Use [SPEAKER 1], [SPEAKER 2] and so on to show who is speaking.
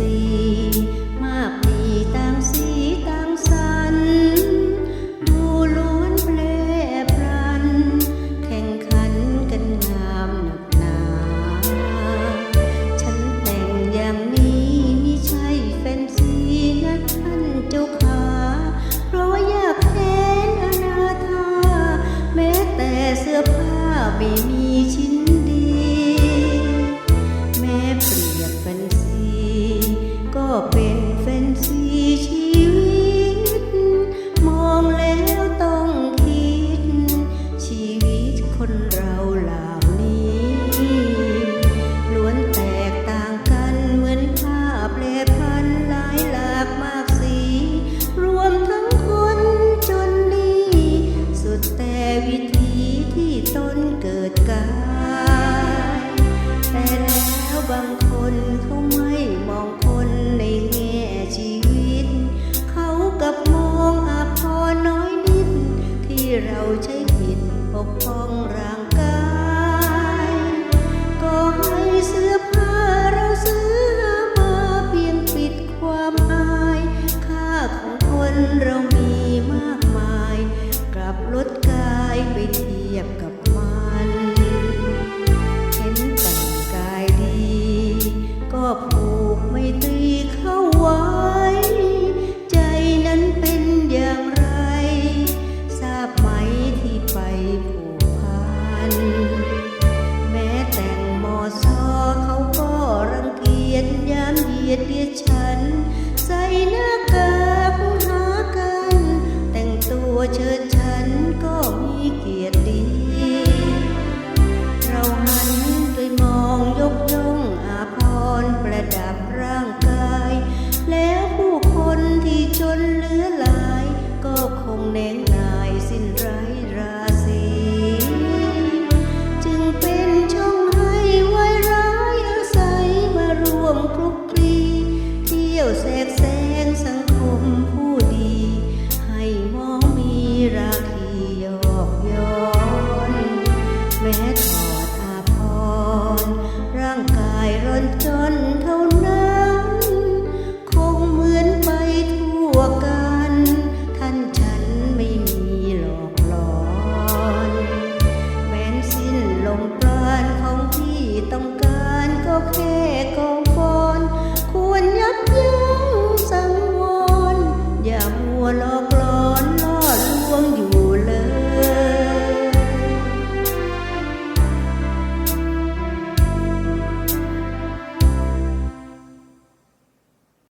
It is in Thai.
[SPEAKER 1] see. ยดดี ม้ถอดอาภรร่างกายร้อนจนเท่านั้น คงเหมือนไปทั่วกัน ท่านฉันไม่มีหลอกหลอนแม้สิ้นลมปราณของที่ต้องการก็แค่กองฟอนควรยับยั้งสังวรอย่ามัวลอก